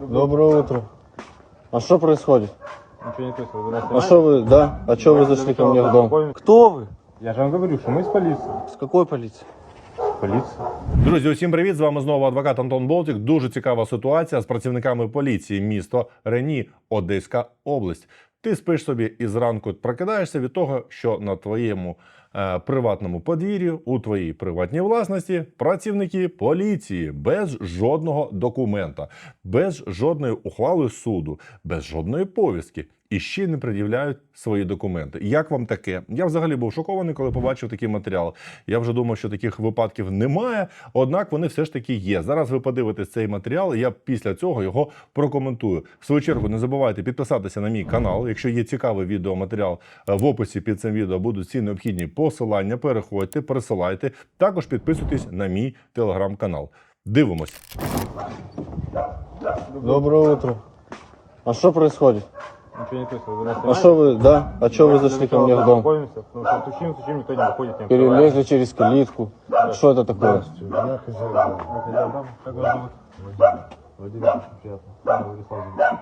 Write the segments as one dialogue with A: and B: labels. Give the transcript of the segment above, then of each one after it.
A: Доброе утро. А что происходит?
B: Ничего не слышал. Вы нас
A: А
B: снимаете?
A: что вы, да? А что вы зашли ко мне в дом? Кто вы?
B: Я же вам говорю, что мы из полиции.
A: С какой полиции?
B: Полиция.
C: Друзі, усім привіт! З вами знову адвокат Антон Болтік. Дуже цікава ситуація з працівниками поліції місто Рені, Одеська область. Ти спиш собі і зранку прокидаєшся від того, що на твоєму е, приватному подвір'ї, у твоїй приватній власності, працівники поліції без жодного документа, без жодної ухвали суду, без жодної повістки. І ще не пред'являють свої документи. Як вам таке? Я взагалі був шокований, коли побачив такий матеріал. Я вже думав, що таких випадків немає, однак вони все ж таки є. Зараз ви подивитесь цей матеріал, я після цього його прокоментую. В свою чергу не забувайте підписатися на мій канал. Якщо є цікавий відеоматеріал е, в описі під цим відео будуть всі необхідні посилання. Переходьте, пересилайте. Також підписуйтесь на мій телеграм-канал. Дивимось.
A: Доброе утро. А что происходит?
B: Ничего не слышал. Вы нас
A: А
B: снимаете?
A: что вы, да? А что вы зашли ко мне в дом?
B: Знакомимся, потому что стучим, стучим, никто не выходит. не
A: Перелезли через калитку. Что это такое?
B: открывает. Хозяин дома. Как вас зовут? Владимир. Владимир, очень приятно. Да, Владислав Владимирович.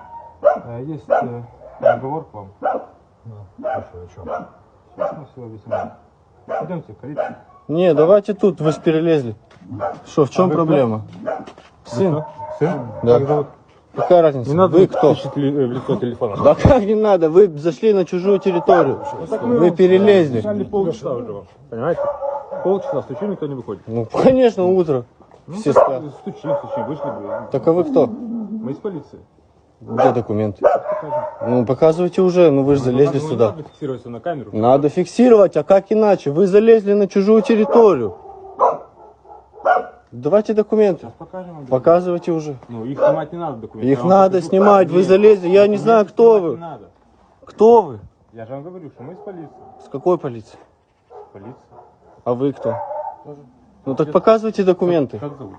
B: Э, Есть э, разговор к вам. Хорошо, о чем? Сейчас мы все объясним. Пойдемте, калитку.
A: Не, давайте тут, вы же перелезли. Что, в чем
B: вы
A: проблема? Сын.
B: Сын?
A: Да.
B: Как зовут?
A: Какая разница?
B: Не надо
A: Вы кто?
B: э, в лицо телефона.
A: Да как не надо? Вы зашли на чужую территорию. Вы перелезли.
B: Начали полчаса уже вам. Понимаете? Полчаса стучим, никто не выходит.
A: Ну, конечно, утро. Все спят.
B: Стучим, стучим, вышли бы.
A: Так а вы кто?
B: Мы из полиции.
A: Где документы?
B: Покажем.
A: Ну, показывайте уже, ну вы же залезли
B: Ну,
A: сюда.
B: Надо фиксировать на камеру.
A: Надо фиксировать, а как иначе? Вы залезли на чужую территорию. Давайте документы.
B: Покажем.
A: Показывайте уже.
B: Ну, их снимать не надо документы.
A: Их надо
B: покажу.
A: снимать, вы залезли. Я не знаю, кто вы. Кто вы?
B: Я же вам говорю, что мы из полиции.
A: С какой полиции?
B: Полиция.
A: А вы кто? Ну так показывайте документы.
B: Как зовут?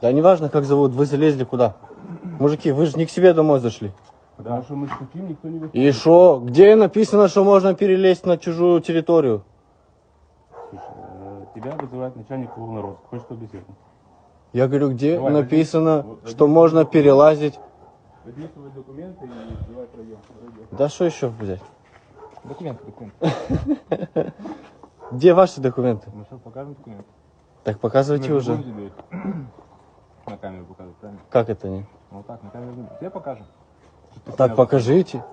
A: Да неважно, как зовут, вы залезли куда? Мужики, вы же не к себе домой зашли.
B: Потому что мы стучим, никто не выходит.
A: И что? Где написано, что можно перелезть на чужую территорию?
B: Слушай, э, тебя вызывает начальник клубной роз. Хочешь побеседовать?
A: Я говорю, где
B: Давай,
A: написано,
B: возьми-
A: что можно перелазить?
B: Возьми свои документы и давай пройдем.
A: Да что еще взять?
B: Документы, документы.
A: Где ваши документы?
B: Мы сейчас покажем документы.
A: Так показывайте уже.
B: На камеру показывать, правильно?
A: Как это не?
B: Ну вот так, на камеру. Тебе покажем.
A: Так покажите.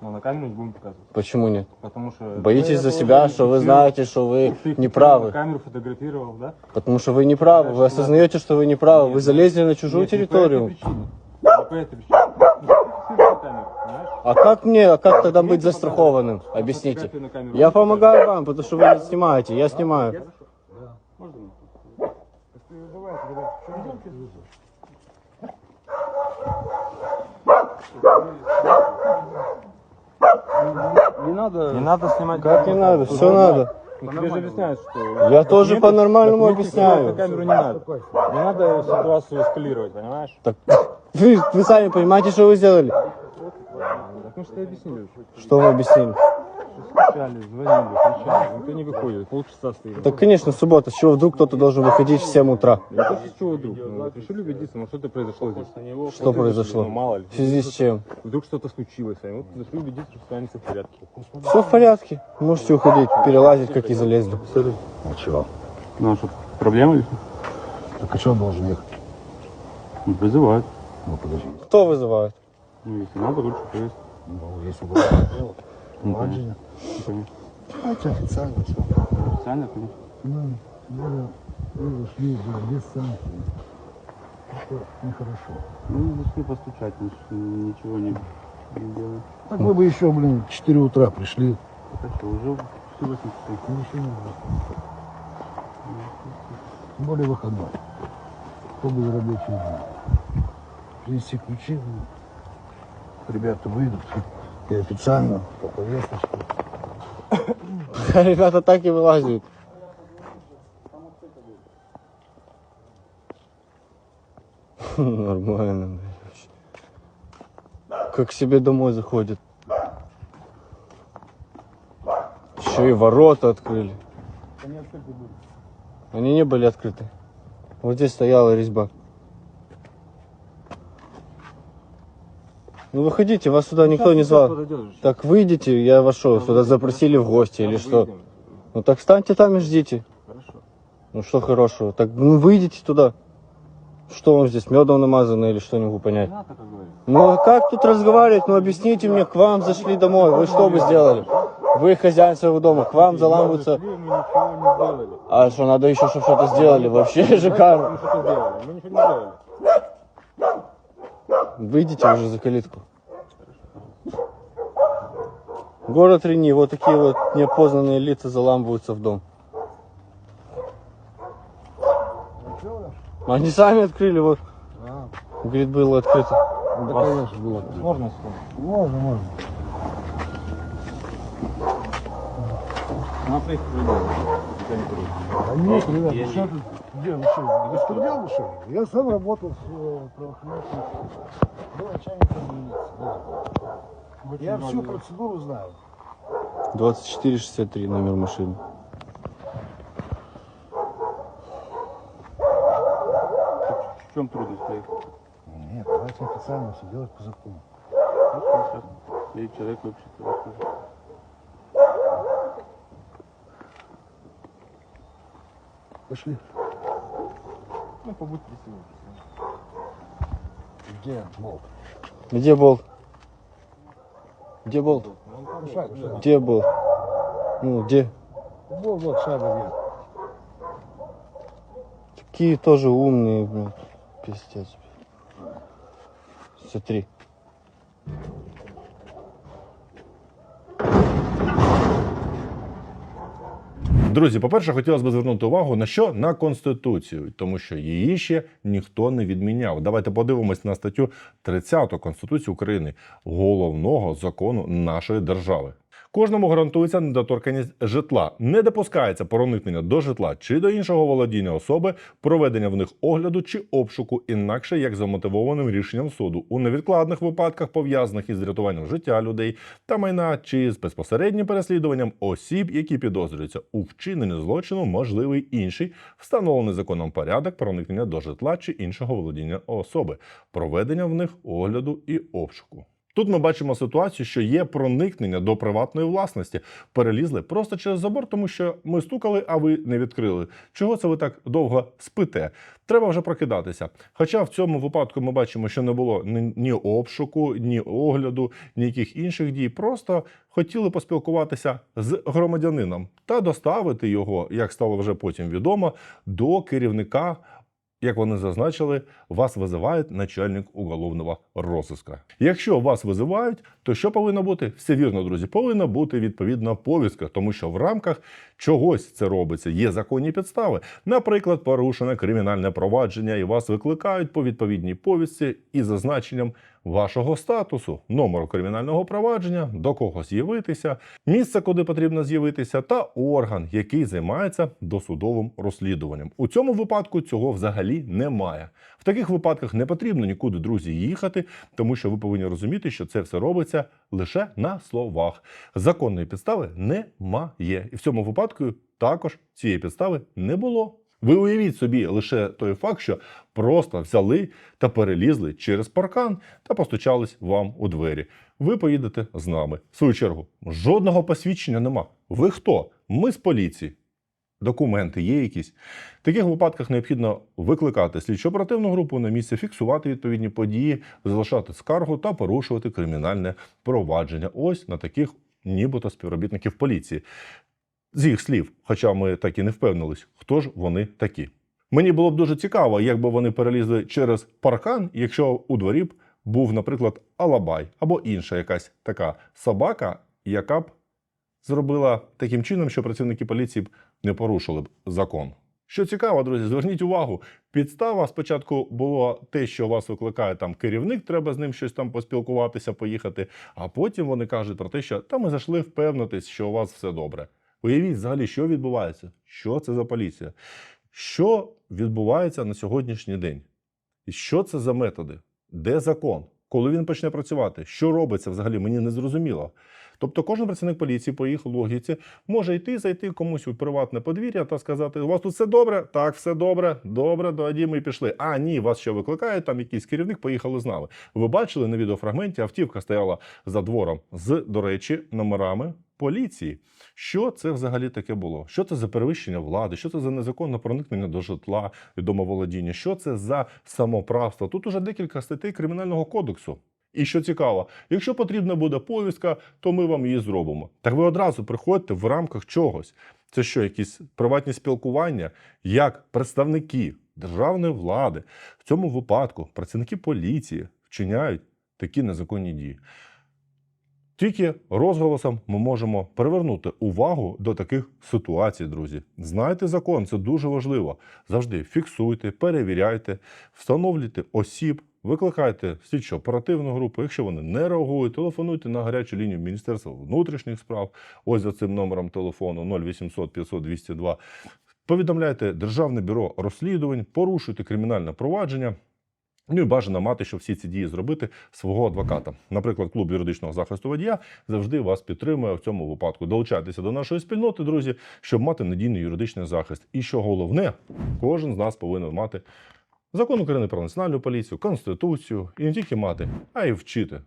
B: Но на камеру не будем показывать.
A: Почему нет?
B: Потому что...
A: Боитесь за себя, что вы знаете, что вы
B: Ты
A: не
B: На
A: правы.
B: камеру фотографировал, да?
A: Потому что вы не правы. Вы осознаете, что вы не правы. Вы
B: Нет,
A: залезли на чужую
B: Нет, не
A: территорию.
B: По этой причине. Не по этой причине. Фиксируй на камеру, понимаешь?
A: А как мне, а как тогда быть застрахованным? Объясните.
B: Фотографию на камеру.
A: Я помогаю вам, потому что вы не снимаете. Я снимаю.
B: Можно? Если вызываете, ребят, что идемте вызов. Не надо. Не надо снимать.
A: Как не надо? Все надо.
B: Ну, тебе же объясняют, что...
A: Я тоже по-нормальному объясняю.
B: Камеру не надо. Не надо ситуацию эскалировать, понимаешь?
A: Так, вы, вы сами понимаете, что вы сделали?
B: Так мы что объяснили.
A: Что вы объяснили?
B: Кричали, звонили, кричали. Никто не выходит. Полчаса стоим.
A: Так, конечно, суббота. С чего вдруг кто-то должен выходить в 7 утра?
B: То, что с чего вдруг. Ну, решили убедиться, ну что-то произошло здесь.
A: Что произошло?
B: Ну, мало ли.
A: В связи с чем?
B: Вдруг что-то случилось вами. Вот решили убедиться, что с вами все в порядке.
A: Все в порядке. Можете уходить, перелазить, как и залезли.
D: Молчал.
B: Ну а что, проблемы или
D: Так а что он должен ехать?
B: Вызывают.
D: Ну подожди.
A: Кто вызывает?
B: Ну, если надо, лучше поесть.
D: Ну, есть уголовное Понимаешь?
B: Понятно.
D: Давайте официально все.
B: Официально, конечно.
D: Ну, да, без санкций. Это нехорошо.
B: Ну, зашли постучать, ничего не, не делаем.
D: Так вы бы еще, блин, в 4 утра пришли.
B: Так что, уже все 8 часов.
D: Ну, еще не. Тем более выходной. Кто будет рабочий день? Принести ключи. Ребята выйдут. И официально по повесточке.
A: Ребята так и вылазят. Нормально, блядь. Как себе домой заходят. Еще и ворота открыли. Они не были открыты. Вот здесь стояла резьба. Ну выходите, вас сюда никто не звал. Так выйдите, я что, сюда запросили в гости или что? Ну так встаньте там и ждите.
B: Хорошо.
A: Ну что хорошего? Так ну выйдите туда. Что вам здесь, медом намазано или что, не могу понять.
B: Как.
A: Ну а как тут разговаривать? Ну объясните мне, к вам зашли домой, вы что бы сделали? Вы хозяин своего дома, к вам заламываются. А что, надо еще, чтобы что-то сделали? Вообще
B: что сделали? Мы ничего не сделали.
A: Выйдите уже за калитку. Город Рени, вот такие вот неопознанные лица заламываются в дом. Они сами открыли, вот.
D: А,
A: Говорит, было открыто.
D: да, конечно, было. открыто.
B: Можно секунду?
D: Можно, можно.
B: На своих
D: Да нет, ребят, ну что тут? Где, вы что, вы что ли? Я сам работал с э, правоохранительной. Был начальником милиции. Я всю процедуру знаю.
A: 2463 номер машины.
B: В чем трудность приехать?
D: Нет, давайте официально все делать по закону.
B: Сейчас я человек вообще-то расскажу.
D: Пошли.
B: Ну, побудьте сегодня.
D: Где болт?
A: Где болт? Где болт? Где болт? Ну, где?
D: Вот, вот, шага есть.
A: Такие тоже умные, блин. Пиздец. Смотри.
C: Друзі, по-перше, хотілося б звернути увагу на що? На конституцію, тому що її ще ніхто не відміняв. Давайте подивимось на статтю 30 Конституції України, головного закону нашої держави. Кожному гарантується недоторканність житла. Не допускається проникнення до житла чи до іншого володіння особи, проведення в них огляду чи обшуку, інакше як за мотивованим рішенням суду у невідкладних випадках, пов'язаних із рятуванням життя людей та майна, чи з безпосереднім переслідуванням осіб, які підозрюються у вчиненні злочину, можливий інший встановлений законом порядок проникнення до житла чи іншого володіння особи, проведення в них огляду і обшуку. Тут ми бачимо ситуацію, що є проникнення до приватної власності. Перелізли просто через забор, тому що ми стукали, а ви не відкрили. Чого це ви так довго спите? Треба вже прокидатися. Хоча в цьому випадку ми бачимо, що не було ні, обшуку, ні огляду, ніяких інших дій. Просто хотіли поспілкуватися з громадянином та доставити його, як стало вже потім відомо, до керівника як вони зазначили, вас визивають начальник уголовного розыска. Якщо вас визивають, то що повинно бути? Все вірно, друзі, повинна бути відповідна повістка, тому що в рамках чогось це робиться. Є законні підстави. Наприклад, порушене кримінальне провадження, і вас викликають по відповідній повістці із зазначенням вашого статусу, номеру кримінального провадження, до кого з'явитися, місце, куди потрібно з'явитися, та орган, який займається досудовим розслідуванням. У цьому випадку цього взагалі немає. В таких випадках не потрібно нікуди, друзі, їхати, тому що ви повинні розуміти, що це все робиться лише на словах. Законної підстави немає. І в цьому випадку також цієї підстави не було. Ви уявіть собі лише той факт, що просто взяли та перелізли через паркан та постучались вам у двері. Ви поїдете з нами. В свою чергу, жодного посвідчення нема. Ви хто? Ми з поліції. Документи є якісь. В таких випадках необхідно викликати слідчо оперативну групу на місце, фіксувати відповідні події, залишати скаргу та порушувати кримінальне провадження. Ось на таких нібито співробітників поліції. З їх слів, хоча ми так і не впевнились, хто ж вони такі. Мені було б дуже цікаво, якби вони перелізли через паркан, якщо у дворі б був, наприклад, Алабай або інша якась така собака, яка б зробила таким чином, що працівники поліції б не порушили б закон. Що цікаво, друзі, зверніть увагу. Підстава спочатку було те, що вас викликає там керівник, треба з ним щось там поспілкуватися, поїхати. А потім вони кажуть про те, що та ми зайшли впевнитись, що у вас все добре. Уявіть взагалі, що відбувається, що це за поліція, що відбувається на сьогоднішній день, і що це за методи, де закон, коли він почне працювати, що робиться взагалі, мені не зрозуміло. Тобто кожен працівник поліції по їх логіці може йти, зайти комусь у приватне подвір'я та сказати: у вас тут все добре? Так, все добре, добре, тоді ми пішли. А ні, вас ще викликають, там якийсь керівник, поїхали з нами. Ви бачили на відеофрагменті, автівка стояла за двором з, до речі, номерами поліції. Що це взагалі таке було? Що це за перевищення влади? Що це за незаконне проникнення до житла і домоволодіння? Що це за самоправство? Тут уже декілька статей кримінального кодексу. І що цікаво, якщо потрібна буде повістка, то ми вам її зробимо. Так ви одразу приходьте в рамках чогось. Це що, якісь приватні спілкування, як представники державної влади в цьому випадку працівники поліції вчиняють такі незаконні дії. Тільки розголосом ми можемо привернути увагу до таких ситуацій, друзі. Знайте закон, це дуже важливо. Завжди фіксуйте, перевіряйте, встановлюйте осіб, викликайте слідчо оперативну групу. Якщо вони не реагують, телефонуйте на гарячу лінію Міністерства внутрішніх справ. Ось за цим номером телефону 0800 500 202. Повідомляйте Державне бюро розслідувань, порушуйте кримінальне провадження. Ну і бажано мати, щоб всі ці дії зробити свого адвоката. Наприклад, клуб юридичного захисту водія завжди вас підтримує в цьому випадку. Долучайтеся до нашої спільноти, друзі, щоб мати надійний юридичний захист. І що головне, кожен з нас повинен мати закон України про національну поліцію, конституцію і не тільки мати, а й вчити.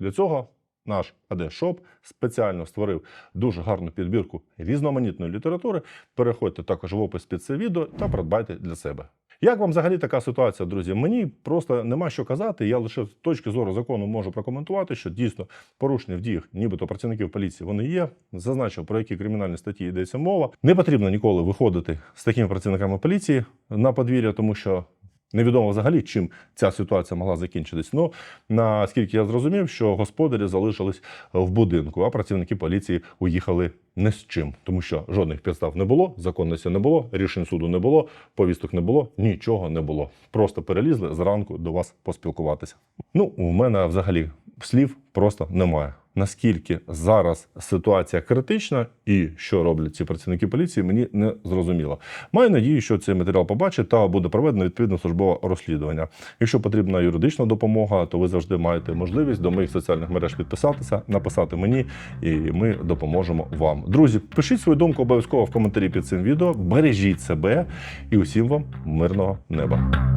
C: Для цього наш АД-шоп спеціально створив дуже гарну підбірку різноманітної літератури. Переходьте також в опис під це відео та придбайте для себе. Як вам взагалі така ситуація, друзі? Мені просто нема що казати. Я лише з точки зору закону можу прокоментувати, що дійсно порушення в діях, нібито працівників поліції, вони є. Зазначив, про які кримінальні статті йдеться мова. Не потрібно ніколи виходити з такими працівниками поліції на подвір'я, тому що. Невідомо взагалі, чим ця ситуація могла закінчитись. Ну наскільки я зрозумів, що господарі залишились в будинку, а працівники поліції уїхали не з чим, тому що жодних підстав не було, законності не було, рішень суду не було, повісток не було, нічого не було. Просто перелізли зранку до вас поспілкуватися. Ну, у мене взагалі слів просто немає. Наскільки зараз ситуація критична і що роблять ці працівники поліції, мені не зрозуміло. Маю надію, що цей матеріал побачить та буде проведено відповідне службове розслідування. Якщо потрібна юридична допомога, то ви завжди маєте можливість до моїх соціальних мереж підписатися, написати мені, і ми допоможемо вам. Друзі, пишіть свою думку обов'язково в коментарі під цим відео. Бережіть себе і усім вам мирного неба.